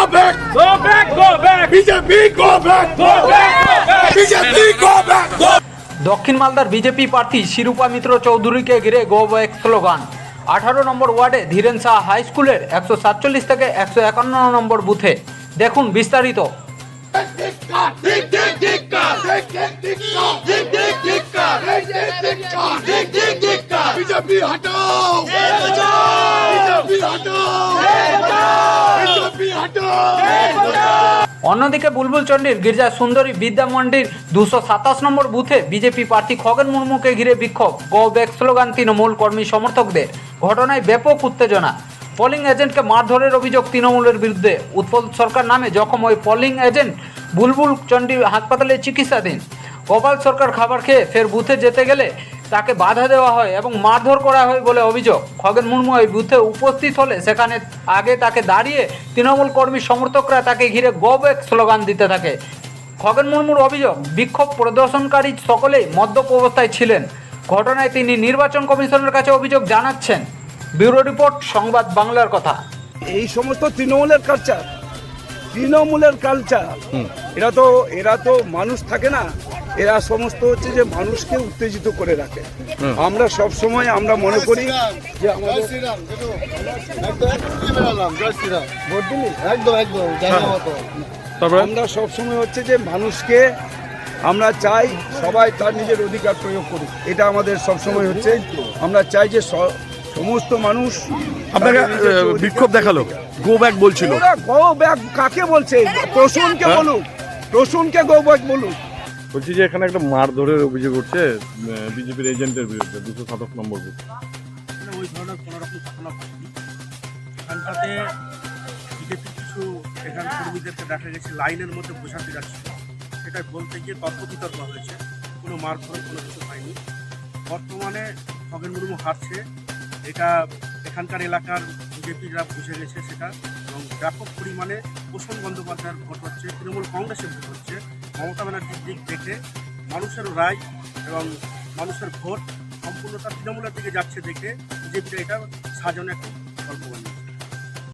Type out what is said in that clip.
go back! Go back, go back! BJP, go back! Go back, go back! BJP, go back! Go দক্ষিণ মালদার BJP প্রার্থী শিরূপা মিত্র চৌধুরীকে ঘিরে go back slogan আঠারো নম্বর ওয়ার্ডে ধীরেন শাহ হাই স্কুলের একশো সাতচল্লিশ থেকে একশো একান্ন নম্বর বুথে দেখুন বিস্তারিত Dick, অন্যদিকে বুলবুল চণ্ডীর গির্জা সুন্দরী বিদ্যা মন্ডির দুশো সাতাশ নম্বর বুথে বিজেপি প্রার্থী খগেন মুর্মুকে ঘিরে বিক্ষোভ। গো ব্যাক স্লোগান, তৃণমূল কর্মী সমর্থকদের। ঘটনায় ব্যাপক উত্তেজনা। পোলিং এজেন্টকে মারধরের অভিযোগ তৃণমূলের বিরুদ্ধে। উৎপল সরকার নামে জখম ওই পোলিং এজেন্ট বুলবুল চণ্ডী হাসপাতালে চিকিৎসাধীন। গোপাল সরকার খাবার খেয়ে ফের বুথে যেতে গেলে তাকে বাধা দেওয়া হয় এবং মারধর করা হয় বলে অভিযোগ। খগেন মুর্মু এই বুথে উপস্থিত হলে সেখানে আগে তাকে দাঁড়িয়ে তৃণমূল কর্মী সমর্থকরা তাকে ঘিরে গো ব্যাক স্লোগান দিতে থাকে। খগেন মুর্মুর অভিযোগ বিক্ষোভ প্রদর্শনকারী সকলেই মদ্যপ অবস্থায় ছিলেন। ঘটনায় তিনি নির্বাচন কমিশনের কাছে অভিযোগ জানাচ্ছেন। ব্যুরো রিপোর্ট সংবাদ বাংলার কথা। এই সমস্ত তৃণমূলের কালচার তৃণমূলের কালচার এরা তো এরা তো মানুষ থাকে না। এরা সমস্ত হচ্ছে যে মানুষকে উত্তেজিত করে রাখে। আমরা সব সময় আমরা মনে করি যে আমাদের একদম একদম জায়গা মতো। আমরা সব সময় হচ্ছে যে মানুষকে আমরা চাই সবাই তার নিজের অধিকার প্রয়োগ করুক। এটা আমাদের সব সময় হচ্ছে। আমরা চাই যে সমস্ত মানুষ আপনাকে বিক্ষোভ দেখাল। গো ব্যাক বলছিল। গো ব্যাক কাকে বলছে? প্রসূনকে হ্যাঁ? বলুক। প্রসূনকে গো ব্যাক বলুক। বলছি যে এখানে একটা মারধরের অভিযোগ উঠছে বিজেপির এজেন্টের বিরুদ্ধে, দুশো সাতাশ নম্বর বুথ। ওই ধরনের কোনো রকম ঘটনা ঘটেনি। এখানটাতে বিজেপি কিছু এখান কর্মীদেরকে দেখা গেছে, লাইনের মধ্যে বোঝাতে যাচ্ছিল সেটা বলতে গিয়ে তর্ক বিতর্ক হয়েছে। কোনো মারধর কোনো কিছু হয়নি। বর্তমানে খগেন মুর্মু হারছে। এটা এখানকার এলাকার বিজেপিরা বুঝে গেছে সেটা। এবং ব্যাপক পরিমাণে পোষণ বন্দ্যোপাধ্যায়ের ভোট হচ্ছে, তৃণমূল কংগ্রেসের ভোট হচ্ছে। মমতা ব্যানার্জির দিক দেখে মানুষের রায় এবং মানুষের ভোট সম্পূর্ণতা তৃণমূলের দিকে যাচ্ছে দেখে বিজেপিটা এটা সাজানো একটা গল্প